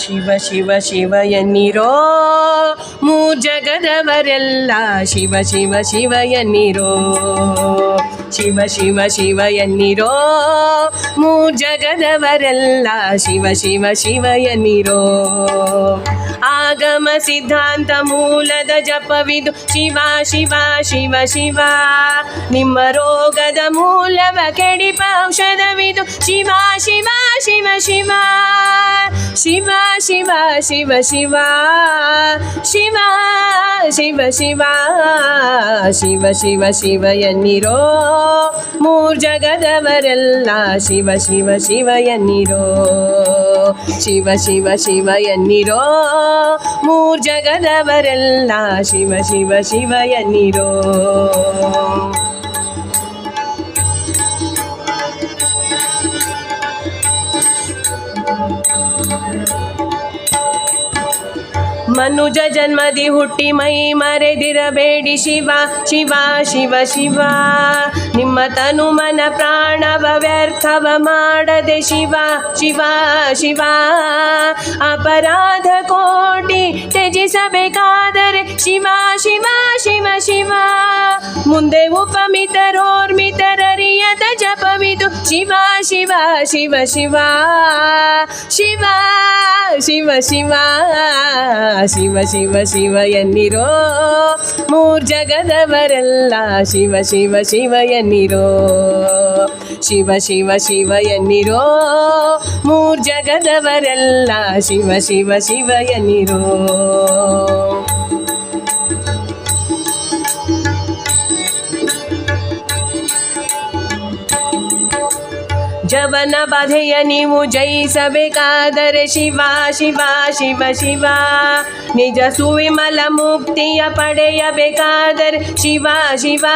ಶಿವ ಶಿವ ಶಿವ ಎನ್ನಿರೋ ಮೂ ಜಗದವರೆಲ್ಲ ಶಿವ ಶಿವ ಶಿವ ಎನ್ನಿರೋ ಶಿವ ಶಿವ ಶಿವ ಎನ್ನಿರೋ ಮೂ ಜಗದವರೆಲ್ಲ ಶಿವ ಶಿವ ಶಿವ ಎನ್ನಿರೋ. ಆಗಮ ಸಿದ್ಧಾಂತ ಮೂಲದ ಜಪವಿದು ಶಿವ ಶಿವ ಶಿವ ಶಿವ. ನಿಮ್ಮ ರೋಗದ ಮೂಲವ ಕೆಡಿಪ ಔಷಧವಿದು ಶಿವ ಶಿವ ಶಿವ ಶಿವ. ಶಿವ ಶಿವ ಶಿವ ಶಿವ ಶಿವ ಶಿವ ಶಿವ ಶಿವ ಶಿವ ಶಿವ ಎನ್ನಿರೋ ಮೂರ್ ಜಗದವರೆಲ್ಲ ಶಿವ ಶಿವ ಶಿವ ಎನ್ನಿರೋ ಶಿವ ಶಿವ ಶಿವ ಎನ್ನಿರೋ ಮೂರ್ ಜಗದವರೆಲ್ಲ ಶಿವ ಶಿವ ಶಿವ ಎನ್ನಿರೋ ಮನುಜ ಜನ್ಮದಿ ಹುಟ್ಟಿ ಮೈ ಮರೆದಿರಬೇಡಿ ಶಿವ ಶಿವ ಶಿವ ಶಿವ. ನಿಮ್ಮ ತನು ಮನ ಪ್ರಾಣವ ವ್ಯರ್ಥವ ಮಾಡದೆ ಶಿವ ಶಿವ ಶಿವ. ಅಪರಾಧ ಕೋಟಿ ತ್ಯಜಿಸಬೇಕಾದರೆ ಶಿವ ಶಿವ ಶಿವ ಶಿವ. ಮುಂದೆ ಉಪಮಿತರೋರ್ಮಿತರರಿಯದ ಜಪವಿದು ಶಿವ ಶಿವ ಶಿವ ಶಿವ ಶಿವ ಶಿವ ಶಿವ ಶಿವ ಶಿವ ಶಿವ ಎನ್ನಿರೋ ಮೂರ್ ಜಗದವರೆಲ್ಲ ಶಿವ ಶಿವ ಶಿವ ಎನ್ನಿರೋ ಶಿವ ಶಿವ ಶಿವ ಎನ್ನಿರೋ ಮೂರ್ ಜಗದವರೆಲ್ಲ ಶಿವ ಶಿವ ಶಿವ ಎನ್ನಿರೋ ಜವನ ಬಾಧೆಯ ನೀವು ಜಯಿಸಬೇಕಾದರೆ ಶಿವ ಶಿವ ಶಿವ ಶಿವ ನಿಜ ಸುವಿಮಲ ಮುಕ್ತಿಯ ಪಡೆಯಬೇಕಾದರೆ ಶಿವ ಶಿವ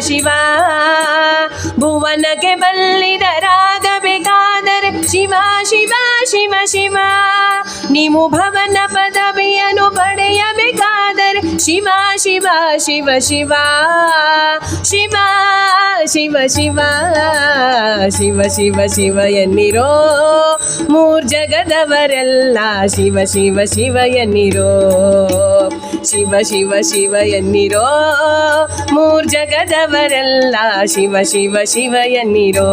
ಶಿವ ಭುವನಕ್ಕೆ ಬಲ್ಲಿದರಾಗಬೇಕಾದರೆ ಶಿವ ಶಿವ ಶಿವ ಶಿವ ನೀವು ಭವನ ಪದವಿಯನ್ನು ಪಡೆಯಬೇಕಾದರೆ ಶಿವ ಶಿವ ಶಿವ ಶಿವ ಶಿವ ಶಿವ ಶಿವ ಶಿವ ಶಿವ ಶಿವ ಎನ್ನಿರೋ ಮೂರ್ ಜಗದವರೆಲ್ಲ ಶಿವ ಶಿವ ಶಿವ ಎನ್ನಿರೋ ಶಿವ ಶಿವ ಶಿವ ಎನ್ನಿರೋ ಮೂರ್ ಜಗದವರೆಲ್ಲ ಶಿವ ಶಿವ ಶಿವ ಎನ್ನಿರೋ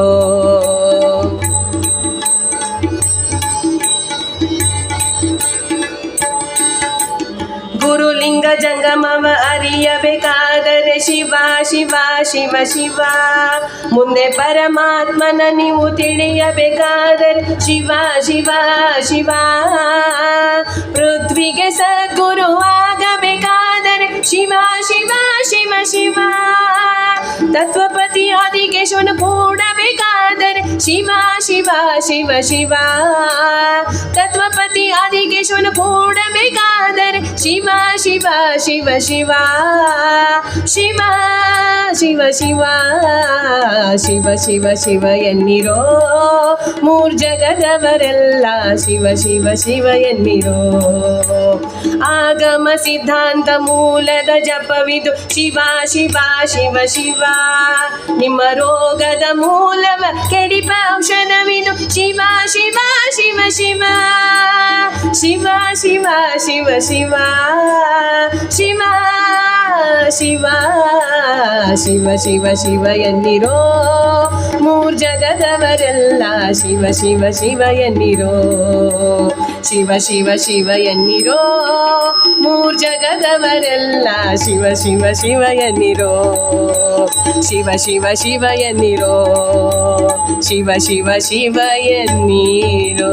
ಗುರುಲಿಂಗ ಜಂಗಮವ ಅರಿಯಬೇಕಾದರೆ ಶಿವ ಶಿವ ಶಿವ ಶಿವ ಮುಂದೆ ಪರಮಾತ್ಮನ ನೀವು ತಿಳಿಯಬೇಕಾದರೆ ಶಿವ ಶಿವ ಶಿವ ಪೃಥ್ವಿಗೆ ಸದ್ಗುರು ಆಗಬೇಕಾದರೆ ಶಿವ ಶಿವ ಶಿವ ಶಿವ ತತ್ವಪತಿ ಆದಿಕೇಶವನು ಕೂಡಬೇಕಾದರೆ ಶಿವ ಶಿವ ಶಿವ ಶಿವ. ತತ್ವಪತಿ ಆದಿಕೇಶವನ ಕೂಡಬೇಕಾದರೆ ಶಿವ ಶಿವ ಶಿವ ಶಿವ. ಶಿವ ಶಿವ ಶಿವ. ಶಿವ ಶಿವ ಶಿವ ಎನ್ನಿರೋ ಮೂರ್ ಜಗದವರೆಲ್ಲ ಶಿವ ಶಿವ ಶಿವ ಎನ್ನಿರೋ. ಆಗಮ ಸಿದ್ಧಾಂತ ಮೂಲದ ಜಪವಿದು ಶಿವ ಶಿವ ಶಿವ ಶಿವ. ನಿಮ್ಮ ರೋಗದ ಮೂಲವ ಕೆಡಿಪ ಔಷಧವಿದು ಶಿವ ಶಿವ ಶಿವ ಶಿವ ಶಿವ ಶಿವ ಶಿವ ಶಿವ ಶಿವ ಶಿವ ಶಿವ ಶಿವ ಶಿವ ಎನ್ನಿರೋ ಮೂರ್ ಜಗದವರೆಲ್ಲ ಶಿವ ಶಿವ ಶಿವ ಎನ್ನಿರೋ ಶಿವ ಶಿವ ಶಿವ ಎನ್ನಿರೋ ಮೂರ್ ಜಗದವರೆಲ್ಲ ಶಿವ ಶಿವ ಶಿವ ಎನ್ನಿರೋ ಶಿವ ಶಿವ ಶಿವ ಎನ್ನಿರೋ ಶಿವ ಶಿವ ಶಿವ ಎನ್ನಿರೋ